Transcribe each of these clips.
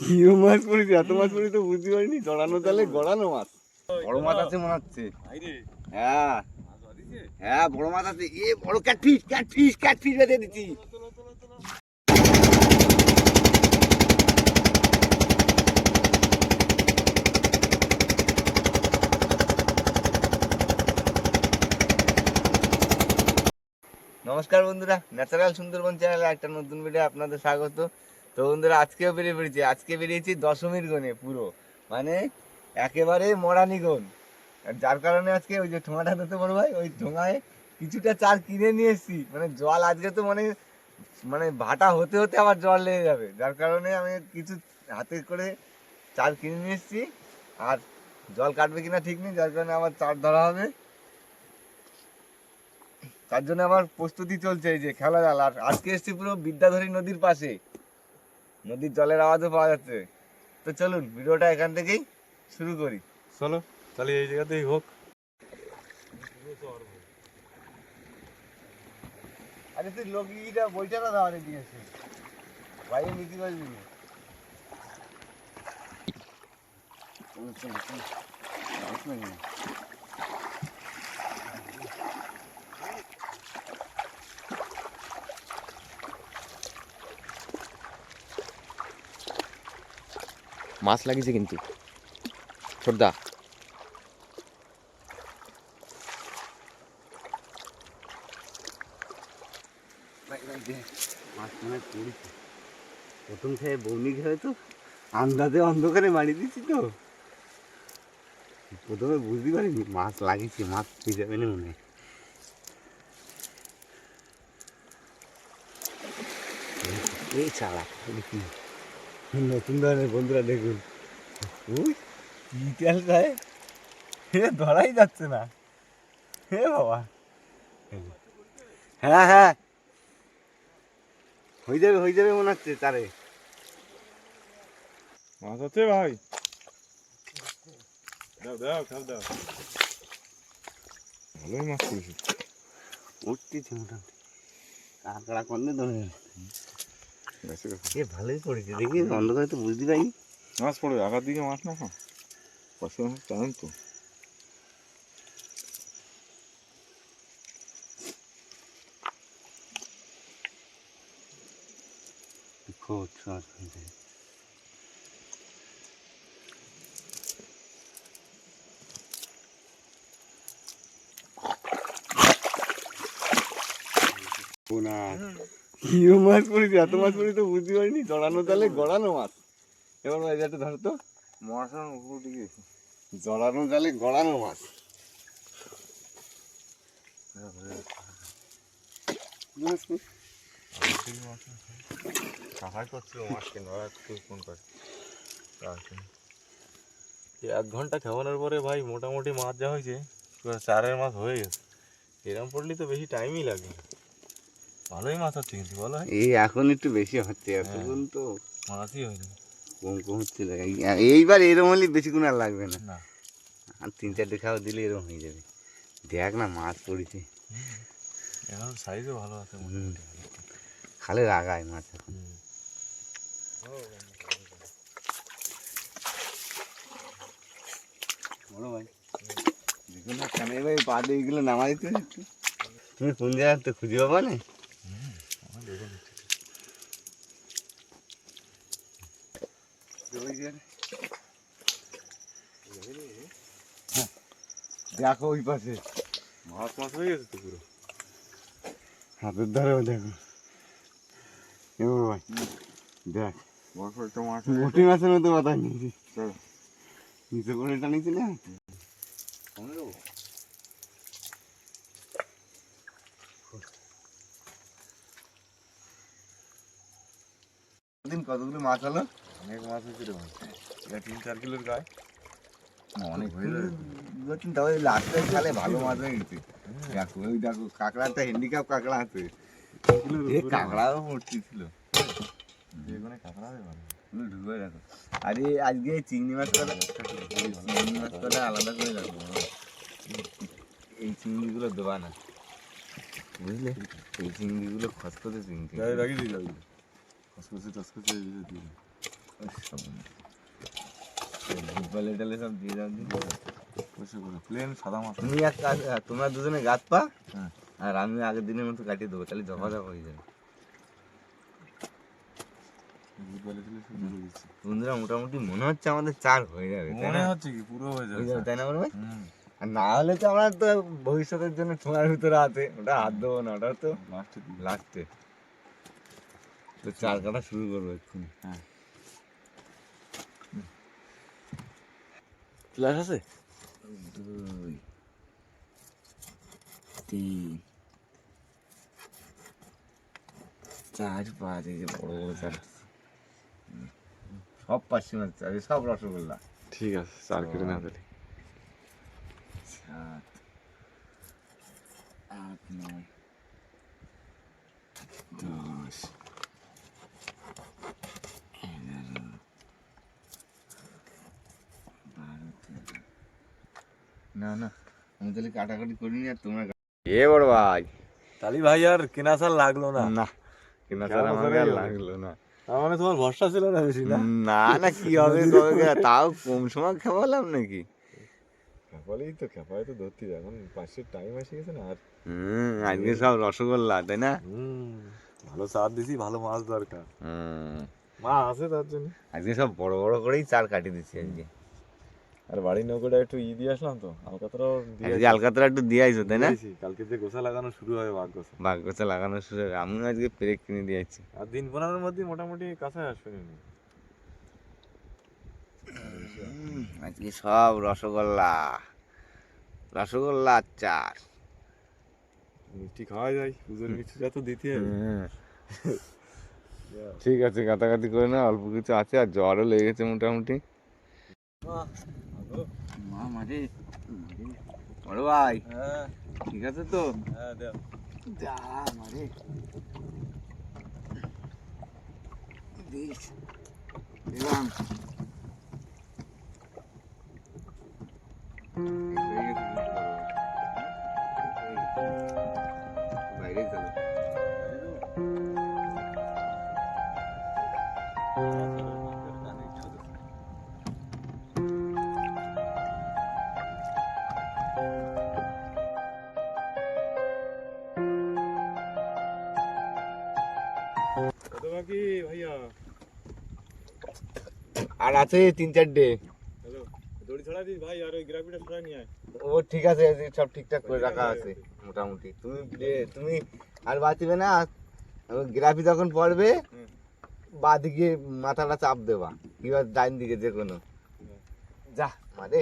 কিও মাছ পড়েছে এত মাছ পড়েছে তো বুঝতে পারিনি। জড়ানো জালে গড়ানো মাছ। বড় মাছ আছে মনে হচ্ছে। হ্যাঁ। হ্যাঁ বড় মাছ আছে। এ বড় ক্যাটফিশ ক্যাটফিশ ক্যাটফিশ বেঁধে দিচ্ছি। নমস্কার বন্ধুরা ন্যাচারাল সুন্দরবন চ্যানেলে একটা নতুন ভিডিও আপনাদের স্বাগত। তো বন্ধুরা, আজকেও বেরিয়ে পড়েছি। আজকে বেরিয়েছি দশমীর গনে পুরো। মানে একেবারে মরানি আর যার কারণে আজকে ওই যে ঠোঙাটা দিতে বড় ভাই, ওই ঠোঙায় কিছুটা চার কিনে নিয়ে এসেছি। মানে জল আজকে তো মানে মানে ভাটা হতে হতে আবার জল লেগে যাবে। যার কারণে আমি কিছু হাতে করে চার কিনে নিয়ে এসেছি। আর জল কাটবে কিনা ঠিক নেই, যার কারণে আবার চার ধরা হবে। তার জন্য আবার প্রস্তুতি চলছে এই যে খেলা জাল আর আজকে এসছি পুরো বিদ্যাধরী নদীর পাশে। নদীর জলের আওয়াজও পাওয়া যাচ্ছে। তো চলুন ভিডিওটা এখান থেকেই শুরু করি। চলো তাহলে এই জায়গাতেই হোক। আরে তুই লগিটা বইটা না দাওয়ারে দিয়েছে বাইরে নিতে পারবি না চলো, চলো, চলো। যাস না কেন? মাছ লাগিয়েছে কিন্তু ছোটদা ভাই, ভাই, দে। মাছ পড়েছে। প্রথম থেকে বৌনি খেয়ে তো আন্দাজে অন্ধকারে মারি দিচ্ছি তো প্রথমে বুঝতে পারিনি মাছ লাগিয়েছি মাছ পেয়ে যাবে না মনে হয় এই চালা দেখি নতুন ধরনের বন্ধুরা দেখুন। ওই গায়ে হে ধরাই যাচ্ছে না। হে বাবা। হ্যাঁ হ্যাঁ। হয়ে যাবে হয়ে যাবে মনে হচ্ছে তারে। মাছ আছে ভাই। দাও দাও খাও দাও। ভালোই মাছ পড়েছে উঠতেছে মোটামুটি। কাঁকড়া কন্দে ধরে এ ভালোই পড়েছে দেখি। অন্ধকারে তো বুঝতে পারিনি। মাছ পড়বে আগার দিকে মাছ না খা পাশে মাছ জানেন তো। খুব পড়েছে মাছ পড়েছে এত মাছ পড়েছে তো বুঝতে পারিনি। জড়ানো জালে গড়ানো মাছ। এবার ভাই যাতে ধর তো। মাছ উপর দিকে জড়ানো জালে গড়ানো মাছ। এক ঘণ্টা খাওয়ানোর পরে ভাই মোটামুটি মাছ যা হয়েছে চারের মাছ হয়ে গেছে। এরম পড়লে তো বেশি টাইমই লাগে। ভালোই মাছ হচ্ছে কিন্তু বলো এই এখন একটু বেশি হচ্ছে এতক্ষণ তো মাছই হয়নি কম কম হচ্ছিল এই- এইবার এরকম হলে বেশিক্ষণ আর লাগবে না। না। আর তিন চারটে খাওয়া দিলে এরকম হয়ে যাবে। দেখ না মাছ পড়েছে। এখন সাইজও ভালো আছে খালে লাগায় মাছ এখন। হুম। ভাই। দেখুন না কানে ভাই পা দিয়ে এগুলো নামা দিতে একটু। তুমি কোন জায়গায় তো খুঁজে পাবা না? আমার দেখো ওই পাশে মাছ মাছ হয়ে গেছে তো পুরো হাতের ধারেও দেখো ভাই দেখ বড় একটা মাছ মোটি মাছের মতো মাথা নিয়েছি। নিচে করে টানিয়েছি না কতগুলো মাছ হলো? অনেক মাছ হয়েছে রে ভাই। এটা তিন চার কিলোর গায়ে। অনেক হয়ে যাবে। তবে লাস্টে খালে ভালো মাছ হয়ে গেছে। দেখো ওই দেখো কাঁকড়াটা হ্যান্ডিক্যাপ কাঁকড়া আছে। কাঁকড়াও মূর্তি ছিল। কাঁকড়া ঢুকে রাখো আরে আজকে চিংড়ি মাছ কটা? চিংড়ি মাছ কটা আলাদা করে রাখব। এই চিংড়িগুলো দেবা না। বুঝলে? এই চিংড়িগুলো খসখসে চিংড়ি। দিই যাবি খসখসে টসখসে দিয়ে তোমরা দুজনে গাছ পা। আর আমি আগের দিনের মতো কাটিয়ে দেবো তাহলে জমা জমা হয়ে যাবে বন্ধুরা মোটামুটি মনে হচ্ছে আমাদের চার হয়ে যাবে মনে হচ্ছে কি পুরো হয়ে যাবে তাই না বলবে আর না হলে তো আমরা তো ভবিষ্যতের জন্য ঠোঙার ভিতরে আছে ওটা হাত দেবো না ওটা তো লাস্টে লাস্টে তো চার কাটা শুরু করব এক্ষুনি। হ্যাঁ। ফ্ল্যাশ আছে? দুই তিন চার পাঁচ এই যে বড় বড় চার সব পাঁচশো সব রসগোল্লা। ঠিক আছে চার কেটে না দিলে সাত আট নয় দশ এগারো বারো তেরো না না তাহলে কাটাকাটি করিনি আর তোমরা এ বড় ভাই। তালি ভাই আর কেনা সার লাগল না? না কিনা কেমন আমাকে আর লাগল না। তার মানে তোমার ভরসা ছিল না বেশি না? না না কি হবে তবে তাও কম সময় খাওয়ালাম নাকি? খেপালেই তো খেপায় তো ধরতে। এখন পাশের টাইম এসে গেছে না আর হুম আজকে সব রসগোল্লা তাই না? হুম ভালো চার দিছি ভালো মাছ দরকার। হুম। মা আছে তার জন্য। আজকে সব বড় বড় করেই চার কাটি দিচ্ছি আজকে। আর বাড়ির নৌকোটা একটু ই দিয়ে আসলাম তো আলকাতরাও দিয়ে আজকে আলকাতরা একটু দিয়ে আইছো তাই না? কালকে যে গোসা লাগানো শুরু হবে বাঘ গোসা। ভাগ্যতে লাগানো শুরু হবে। আমিও আজকে পেরেক কিনে দিয়েছি আর দিন পনেরোর মধ্যে মোটামুটি কাছে আসবে। নি আজকে সব রসগোল্লা রসগোল্লা আর চার মিষ্টি খাওয়া যায় পুজোর মিষ্টিটা তো দিতে হবে। ঠিক আছে কাটাকাটি করে না অল্প কিছু আছে আর জ্বরও লেগেছে মোটামুটি। মা মারে বড় ভাই হ্যাঁ। ঠিক আছে তো? হ্যাঁ মারে দিলাম। ভাইয়া? আর আছে তিন চারটে হ্যালো দড়ি ছড়া দিস ভাই আর ওই গ্রাফিটা ছড়া নিয়ে আয়। ও ঠিক আছে সব ঠিকঠাক করে রাখা আছে মোটামুটি। তুমি তুমি আর বাঁচবে না গ্রাফি যখন পড়বে হুম। বাদিকে মাথাটা চাপ দেবা কিংবা ডাইন দিকে যে কোনো যা মানে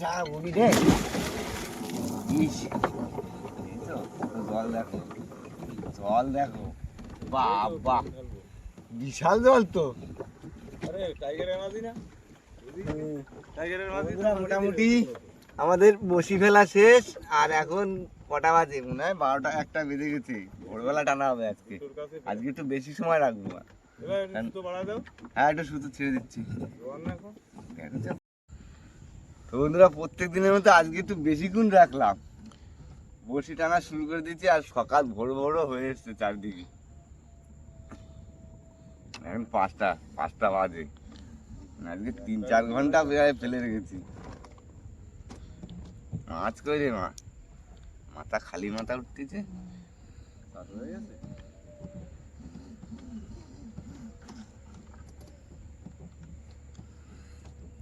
যা বলি রে। ইস, জল দেখো জল দেখো। বাবা। বিশাল জল তো। আরে টাইগারের মাঝি না? টাইগারের মোটামুটি আমাদের বসি ফেলা শেষ আর এখন কটা বাজে? মনে হয় বারোটা একটা বেজে গেছে। ভোরবেলা টানা হবে আজকে। আজকে একটু বেশি সময় রাখব। না এবার একটু সুতো বাড়া দাও। হ্যাঁ একটু সুতো ছেড়ে দিচ্ছি। তো বন্ধুরা প্রত্যেক দিনের মতো আজকে একটু বেশিক্ষণ রাখলাম। বসি টানা শুরু করে দিচ্ছি আর সকাল ভোর ভোরও হয়ে এসছে চারদিকে। এখন পাঁচটা পাঁচটা বাজে। আজকে তিন চার ঘণ্টা প্রায় ফেলে রেখেছি। মাছ কই রে মা? মাথা খালি মাথা উঠতেছে? হয়ে গেছে?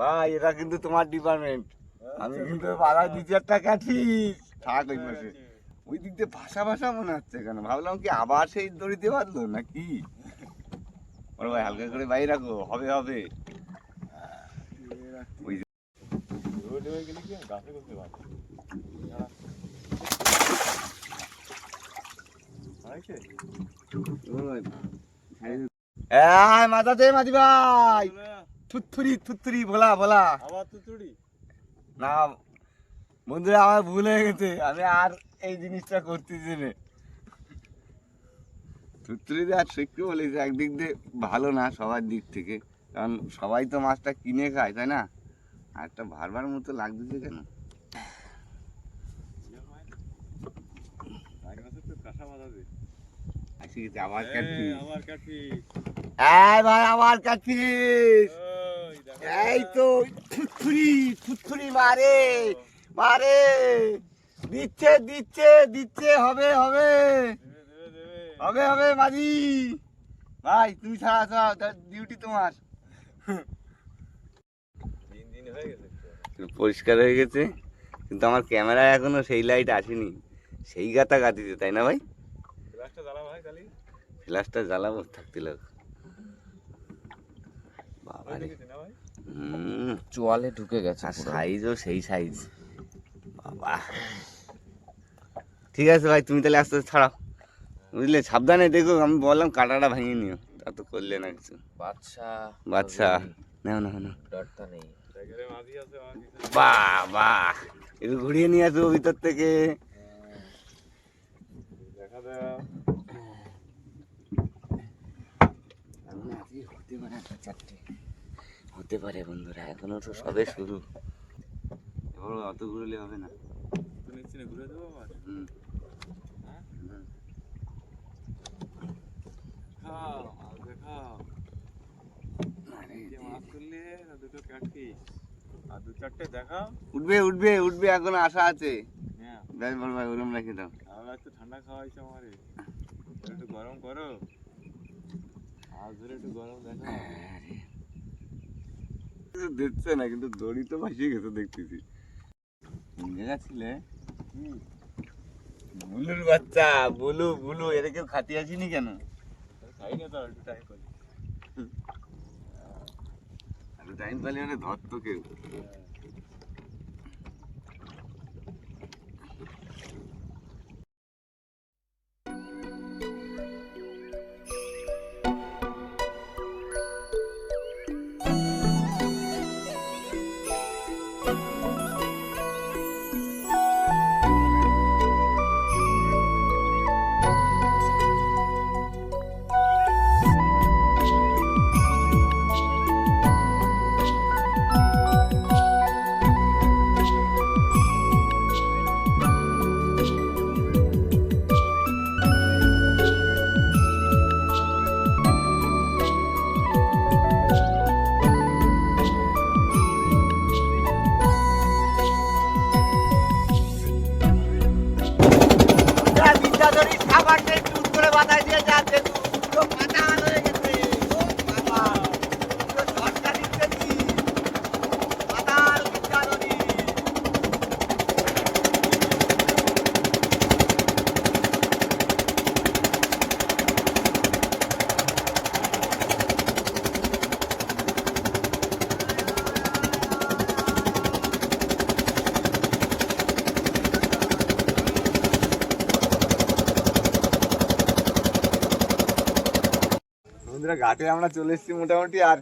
ভাই এটা কিন্তু তোমার ডিপার্টমেন্ট আমি আচ্ছা, কিন্তু আচ্ছা। পাড়া দু টাকা ঠিক। থাক ওই পাশে। হ্যাঁ, হ্যাঁ। ওই দিক দিয়ে ভাষা ভাষা মনে হচ্ছে কেন? ভাবলাম কি আবার সেই দড়ি দিয়ে বাঁধলো নাকি? বড় ভাই হালকা করে বাইরে রাখো। হবে হবে। মাথা দে মাঝি ভাই। থুতথুরি থুতথুরি ভোলা ভোলা। আবার তো চুড়ি না বন্ধুরা আমার ভুল হয়ে গেছে। আমি আর এই জিনিসটা করতেছি না। থুতথুরিতে আর শিখতে বলেছে একদিক দিয়ে ভালো না সবার দিক থেকে। কারণ সবাই তো মাছটা কিনে খায় তাই না? আর একটা ভারবার মতো লাগতেছে কেন? আবার কাটছি আবার কাটবি ভাই আবার কাটছিস এই তো থুতথুরি থুতথুরি মারে মারে। দিচ্ছে দিচ্ছে দিচ্ছে হবে হবে। হবে হবে মাঝি। ভাই তুমি ছাড়া ছাড়া ডিউটি তোমার দিন দিন গেছে পরিষ্কার হয়ে গেছে কিন্তু আমার ক্যামেরায় এখনও সেই লাইট আসেনি। সেই গাতা গাতিতে তাই না ভাই? গ্লাসটা জ্বালা ভাই ফ্ল্যাশটা জ্বালাবো থাকতে লোক বাবা চোয়ালে ঢুকে গেছে আর। সাইজও সেই সাইজ বাবা। ঠিক আছে ভাই তুমি তাহলে আস্তে আস্তে ছাড়াও। বুঝলে? সাবধানে দেখো আমি বললাম কাঁটাটা ভাঙিয়ে নিও। তা তো করলে না কিছু। বাচ্চা বাচ্চা। নাও না না ডরটা নেই। বাহ একটু ঘুরিয়ে নিয়ে আসব ভিতর থেকে। দেখা দাও হতে পারে বন্ধুরা এখনও তো সবে শুরু। এবার অত ঘুরলে হবে না। ঘুরে দেবো আবার? হুম। হ্যাঁ? খাও মাছ আরে, দুটো আর দু চারটে দেখাও। উঠবে উঠবে উঠবে এখন আশা আছে। হ্যাঁ। বেশ বল ভাই ওরম রাখি দাও। আমার একটু ঠান্ডা খাওয়াইছে আমারে। একটু গরম করো। আজ ধরে একটু গরম দেখাও। কিছু দিচ্ছে না কিন্তু দড়ি তো ভাসিয়ে গেছে দেখতেছি। ছিলে বুলুর বাচ্চা বুলু বুলু এরা কেউ খাতি আসিনি কেন? খাই না তো একটু টাইম পালি। একটু টাইম পেলে মানে ধরতো কেউ। বিদ্যাধরী খাবারটা একটু করে বাতায় দিয়ে যাচ্ছে পুরো পাতা হয়ে গেছে ও বাবা পুরো ঝটকা দিচ্ছে পাতাল বিদ্যাধরী বন্ধুরা ঘাটে আমরা চলে এসেছি মোটামুটি। আর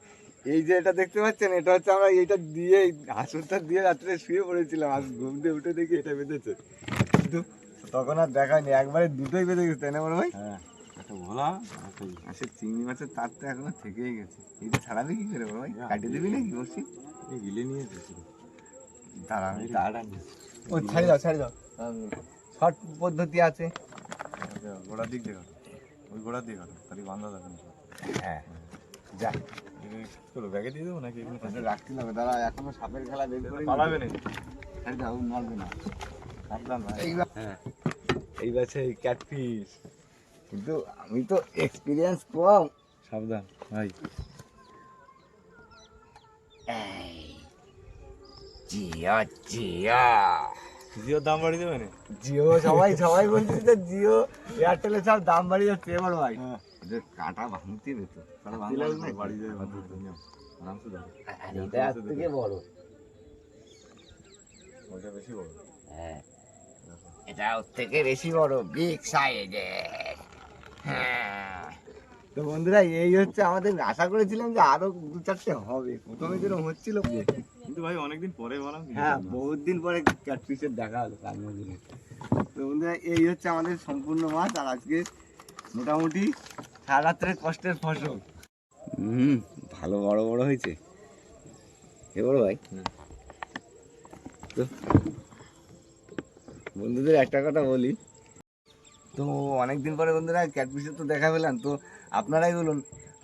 এই যে এটা দেখতে পাচ্ছেন এটা হচ্ছে আমরা এইটা দিয়ে হাসুরটা দিয়ে রাত্রে শুয়ে পড়েছিলাম। আর ঘুম দিয়ে উঠে দেখি এটা বেঁধেছে। কিন্তু তখন আর দেখায়নি একবারে দুটোই বেঁধে গেছে তাই না বড় ভাই? হ্যাঁ একটা ভোলা আর সে চিংড়ি মাছের তার তো এখনও থেকেই গেছে। এইটা ছাড়াবি কি করে বড় ভাই? কাটিয়ে দিবি নাকি বসি এই গিলে। দাঁড়া আমি নিয়েছে। ও ছাড়ি দাও ছাড়ি দাও। শর্ট পদ্ধতি আছে। আচ্ছা, গোড়ার দিক দেখো ওই গোড়ার দিক দেখো তাহলে বান্ধা যাবে না। হ্যাঁ। যা। চলো ব্যাগে দিয়ে দেবো নাকি? রাখতে হবে। দাঁড়া এখনও সাপের খেলা বের করে পালাবে না ছাড়ি মারবে না। সাবধান ভাই। এইবার হ্যাঁ। কিন্তু আমি তো এক্সপিরিয়েন্স কম সাবধান ভাই। জিয়া জিয়া জিওর দাম বাড়িয়ে দেবে না জিও সবাই সবাই বলছে যে জিও এয়ারটেলের সব দাম বাড়িয়ে যাচ্ছে। এবার ভাই হ্যাঁ। কাটা ভাঙতে হবে তো। তাহলে হাতি লাগবে নাকি? বাড়ি যাবে। আরামসে ধরো এটা থেকে। বড়। ওটা বেশি বড়। হ্যাঁ। এটা ওর থেকে বেশি বড় বিগ সাইজের তো বন্ধুরা এই হচ্ছে আমাদের আশা করেছিলাম যে আরও দু চারটে হবে। প্রথমে যেরকম হচ্ছিল। কিন্তু ভাই অনেকদিন পরে বানাম হ্যাঁ বহুত দিন পরে ক্যাটফিশের দেখা হলো তার মধ্যে। তো বন্ধুরা এই হচ্ছে আমাদের সম্পূর্ণ মাছ। আর আজকে মোটামুটি সারা রাত্রের কষ্টের ফসল। হুম ভালো বড় বড় হয়েছে। কে বড় ভাই। তো বন্ধুদের একটা কথা বলি। তো অনেকদিন পরে বন্ধুরা ক্যাটফিশের তো দেখা পেলাম। তো আপনারাই বলুন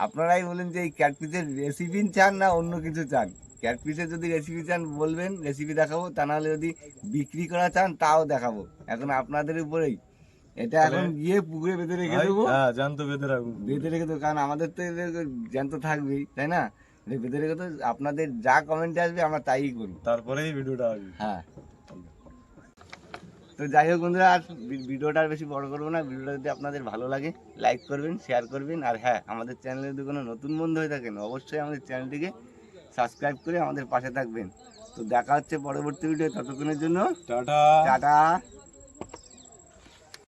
আপনারাই বলুন যে এই ক্যাটপিসের রেসিপি চান না অন্য কিছু চান? ক্যাটফিশের যদি রেসিপি চান বলবেন রেসিপি দেখাবো। তা নাহলে যদি বিক্রি করা চান তাও দেখাবো। এখন আপনাদের উপরেই। এটা এখন গিয়ে পুকুরে বেঁধে রেখে দেবো। হ্যাঁ জানতো বেঁধে রাখুন বেঁধে রেখে দেবো কারণ আমাদের তো জ্যান্ত থাকবেই তাই না? বেঁধে রেখে তো আপনাদের যা কমেন্ট আসবে আমরা তাই করব। তারপরেই ভিডিওটা আসবে হ্যাঁ। তো যাই হোক বন্ধুরা আর ভিডিওটা আর বেশি বড় করব না। ভিডিওটা যদি আপনাদের ভালো লাগে লাইক করবেন শেয়ার করবেন। আর হ্যাঁ আমাদের চ্যানেলে যদি কোনো নতুন বন্ধু হয়ে থাকেন অবশ্যই আমাদের চ্যানেলটিকে সাবস্ক্রাইব করে আমাদের পাশে থাকবেন। তো দেখা হচ্ছে পরবর্তী ভিডিও ততক্ষণের জন্য টাটা। টাটা।